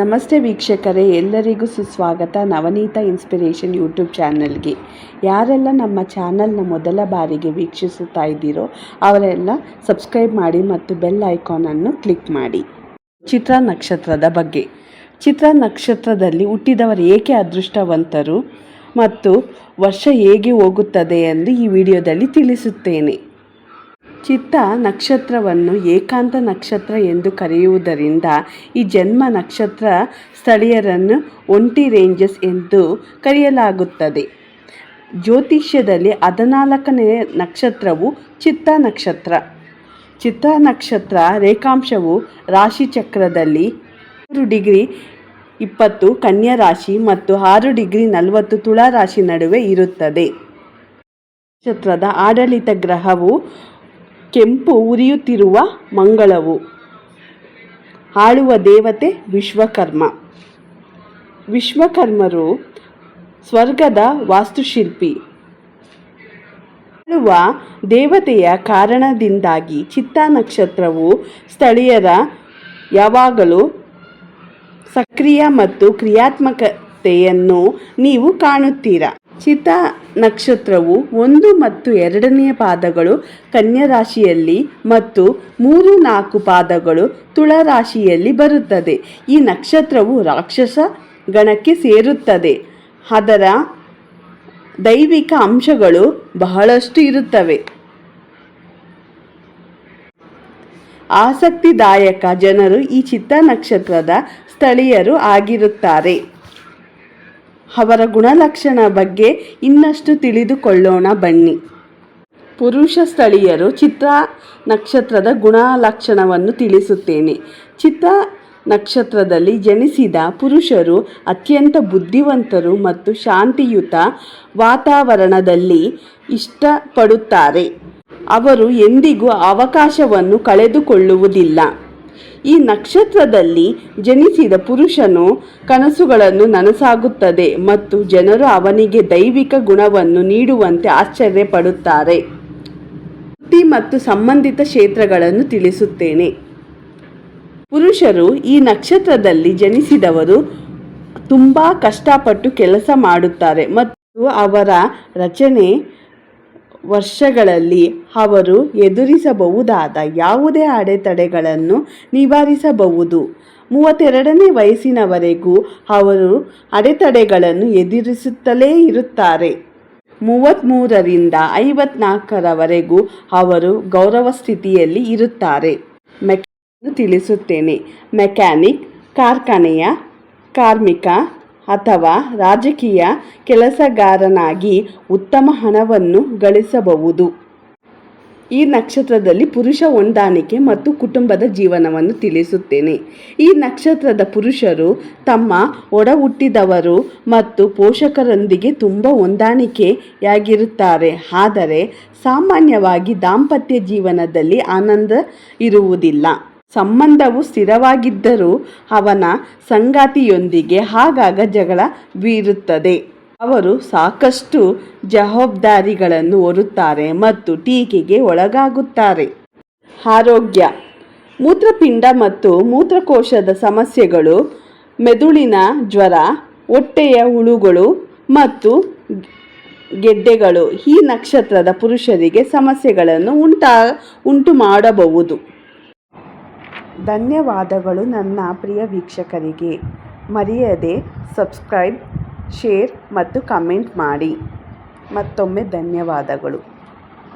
ನಮಸ್ತೆ ವೀಕ್ಷಕರೇ, ಎಲ್ಲರಿಗೂ ಸುಸ್ವಾಗತ ನವನೀತ ಇನ್ಸ್ಪಿರೇಷನ್ ಯೂಟ್ಯೂಬ್ ಚಾನಲ್ಗೆ. ಯಾರೆಲ್ಲ ನಮ್ಮ ಚಾನಲ್ನ ಮೊದಲ ಬಾರಿಗೆ ವೀಕ್ಷಿಸುತ್ತಾ ಇದ್ದೀರೋ, ಅವರೆಲ್ಲ ಸಬ್ಸ್ಕ್ರೈಬ್ ಮಾಡಿ ಮತ್ತು ಬೆಲ್ ಐಕಾನನ್ನು ಕ್ಲಿಕ್ ಮಾಡಿ. ಚಿತ್ರ ನಕ್ಷತ್ರದ ಬಗ್ಗೆ. ಚಿತ್ರ ನಕ್ಷತ್ರದಲ್ಲಿ ಹುಟ್ಟಿದವರು ಏಕೆ ಅದೃಷ್ಟವಂತರು ಮತ್ತು ವರ್ಷ ಹೇಗೆ ಹೋಗುತ್ತದೆ ಎಂದು ಈ ವಿಡಿಯೋದಲ್ಲಿ ತಿಳಿಸುತ್ತೇನೆ. ಚಿತ್ತ ನಕ್ಷತ್ರವನ್ನು ಏಕಾಂತ ನಕ್ಷತ್ರ ಎಂದು ಕರೆಯುವುದರಿಂದ ಈ ಜನ್ಮ ನಕ್ಷತ್ರ ಸ್ಥಳೀಯರನ್ನು ಒಂಟಿ ರೇಂಜಸ್ ಎಂದು ಕರೆಯಲಾಗುತ್ತದೆ. ಜ್ಯೋತಿಷ್ಯದಲ್ಲಿ ಹದಿನಾಲ್ಕನೇ ನಕ್ಷತ್ರವು ಚಿತ್ತ ನಕ್ಷತ್ರ. ಚಿತ್ತ ನಕ್ಷತ್ರ ರೇಖಾಂಶವು ರಾಶಿಚಕ್ರದಲ್ಲಿ ಮೂರು ಡಿಗ್ರಿ ಇಪ್ಪತ್ತು ಕನ್ಯಾ ರಾಶಿ ಮತ್ತು ಆರು ಡಿಗ್ರಿ ನಲವತ್ತು ತುಳಾ ರಾಶಿ ನಡುವೆ ಇರುತ್ತದೆ. ನಕ್ಷತ್ರದ ಆಡಳಿತ ಗ್ರಹವು ಕೆಂಪು ಉರಿಯುತ್ತಿರುವ ಮಂಗಳವು. ಆಳುವ ದೇವತೆ ವಿಶ್ವಕರ್ಮ. ವಿಶ್ವಕರ್ಮರು ಸ್ವರ್ಗದ ವಾಸ್ತುಶಿಲ್ಪಿ. ಆಳುವ ದೇವತೆಯ ಕಾರಣದಿಂದಾಗಿ ಚಿತ್ತ ನಕ್ಷತ್ರವು ಸ್ಥಳೀಯರ ಯಾವಾಗಲೂ ಸಕ್ರಿಯ ಮತ್ತು ಕ್ರಿಯಾತ್ಮಕತೆಯನ್ನು ನೀವು ಕಾಣುತ್ತೀರಾ? ಚಿತ್ತ ನಕ್ಷತ್ರವು ಒಂದು ಮತ್ತು ಎರಡನೆಯ ಪಾದಗಳು ಕನ್ಯಾ ರಾಶಿಯಲ್ಲಿ ಮತ್ತು ಮೂರು ನಾಲ್ಕು ಪಾದಗಳು ತುಳರಾಶಿಯಲ್ಲಿ ಬರುತ್ತದೆ. ಈ ನಕ್ಷತ್ರವು ರಾಕ್ಷಸ ಗಣಕ್ಕೆ ಸೇರುತ್ತದೆ. ಅದರ ದೈವಿಕ ಅಂಶಗಳು ಬಹಳಷ್ಟು ಇರುತ್ತವೆ. ಆಸಕ್ತಿದಾಯಕ ಜನರು ಈ ಚಿತ್ತ ನಕ್ಷತ್ರದ ಸ್ಥಳೀಯರು ಆಗಿರುತ್ತಾರೆ. ಅವರ ಗುಣಲಕ್ಷಣ ಬಗ್ಗೆ ಇನ್ನಷ್ಟು ತಿಳಿದುಕೊಳ್ಳೋಣ ಬನ್ನಿ. ಪುರುಷ ಸ್ಥಳೀಯರು ಚಿತ್ರ ನಕ್ಷತ್ರದ ಗುಣಲಕ್ಷಣವನ್ನು ತಿಳಿಸುತ್ತೇನೆ. ಚಿತ್ರ ನಕ್ಷತ್ರದಲ್ಲಿ ಜನಿಸಿದ ಪುರುಷರು ಅತ್ಯಂತ ಬುದ್ಧಿವಂತರು ಮತ್ತು ಶಾಂತಿಯುತ ವಾತಾವರಣದಲ್ಲಿ ಇಷ್ಟಪಡುತ್ತಾರೆ. ಅವರು ಎಂದಿಗೂ ಅವಕಾಶವನ್ನು ಕಳೆದುಕೊಳ್ಳುವುದಿಲ್ಲ. ಈ ನಕ್ಷತ್ರದಲ್ಲಿ ಜನಿಸಿದ ಪುರುಷನು ಕನಸುಗಳನ್ನು ನನಸಾಗುತ್ತದೆ ಮತ್ತು ಜನರು ಅವನಿಗೆ ದೈವಿಕ ಗುಣವನ್ನು ನೀಡುವಂತೆ ಆಶ್ಚರ್ಯಪಡುತ್ತಾರೆ. ವೃತ್ತಿ ಮತ್ತು ಸಂಬಂಧಿತ ಕ್ಷೇತ್ರಗಳನ್ನು ತಿಳಿಸುತ್ತೇನೆ. ಪುರುಷರು ಈ ನಕ್ಷತ್ರದಲ್ಲಿ ಜನಿಸಿದವರು ತುಂಬ ಕಷ್ಟಪಟ್ಟು ಕೆಲಸ ಮಾಡುತ್ತಾರೆ ಮತ್ತು ಅವರ ರಚನೆ ವರ್ಷಗಳಲ್ಲಿ ಅವರು ಎದುರಿಸಬಹುದಾದ ಯಾವುದೇ ಅಡೆತಡೆಗಳನ್ನು ನಿವಾರಿಸಬಹುದು. ಮೂವತ್ತೆರಡನೇ ವಯಸ್ಸಿನವರೆಗೂ ಅವರು ಅಡೆತಡೆಗಳನ್ನು ಎದುರಿಸುತ್ತಲೇ ಇರುತ್ತಾರೆ. ಮೂವತ್ತ್ಮೂರರಿಂದ ಐವತ್ನಾಲ್ಕರವರೆಗೂ ಅವರು ಗೌರವ ಸ್ಥಿತಿಯಲ್ಲಿ ಇರುತ್ತಾರೆ. ಮೆಕ್ಯಾನಿಕ್ ತಿಳಿಸುತ್ತೇನೆ. ಮೆಕ್ಯಾನಿಕ್, ಕಾರ್ಖಾನೆಯ ಕಾರ್ಮಿಕ ಅಥವಾ ರಾಜಕೀಯ ಕೆಲಸಗಾರನಾಗಿ ಉತ್ತಮ ಹಣವನ್ನು ಗಳಿಸಬಹುದು. ಈ ನಕ್ಷತ್ರದಲ್ಲಿ ಪುರುಷ ಹೊಂದಾಣಿಕೆ ಮತ್ತು ಕುಟುಂಬದ ಜೀವನವನ್ನು ತಿಳಿಸುತ್ತೇನೆ. ಈ ನಕ್ಷತ್ರದ ಪುರುಷರು ತಮ್ಮ ಒಡ ಹುಟ್ಟಿದವರು ಮತ್ತು ಪೋಷಕರೊಂದಿಗೆ ತುಂಬ ಹೊಂದಾಣಿಕೆಯಾಗಿರುತ್ತಾರೆ. ಆದರೆ ಸಾಮಾನ್ಯವಾಗಿ ದಾಂಪತ್ಯ ಜೀವನದಲ್ಲಿ ಆನಂದ ಇರುವುದಿಲ್ಲ. ಸಂಬಂಧವು ಸ್ಥಿರವಾಗಿದ್ದರೂ ಅವನ ಸಂಗಾತಿಯೊಂದಿಗೆ ಆಗಾಗ ಜಗಳ ಬೀರುತ್ತದೆ. ಅವರು ಸಾಕಷ್ಟು ಜವಾಬ್ದಾರಿಗಳನ್ನು ಹೊರುತ್ತಾರೆ ಮತ್ತು ಟೀಕೆಗೆ ಒಳಗಾಗುತ್ತಾರೆ. ಆರೋಗ್ಯ. ಮೂತ್ರಪಿಂಡ ಮತ್ತು ಮೂತ್ರಕೋಶದ ಸಮಸ್ಯೆಗಳು, ಮೆದುಳಿನ ಜ್ವರ, ಹೊಟ್ಟೆಯ ಹುಳುಗಳು ಮತ್ತು ಗೆಡ್ಡೆಗಳು ಈ ನಕ್ಷತ್ರದ ಪುರುಷರಿಗೆ ಸಮಸ್ಯೆಗಳನ್ನು ಉಂಟಾ ಉಂಟು ಮಾಡಬಹುದು ಧನ್ಯವಾದಗಳು ನನ್ನ ಪ್ರಿಯ ವೀಕ್ಷಕರಿಗೆ. ಮರೆಯದೆ ಸಬ್ಸ್ಕ್ರೈಬ್ ಶೇರ್ ಮತ್ತು ಕಮೆಂಟ್ ಮಾಡಿ. ಮತ್ತೊಮ್ಮೆ ಧನ್ಯವಾದಗಳು.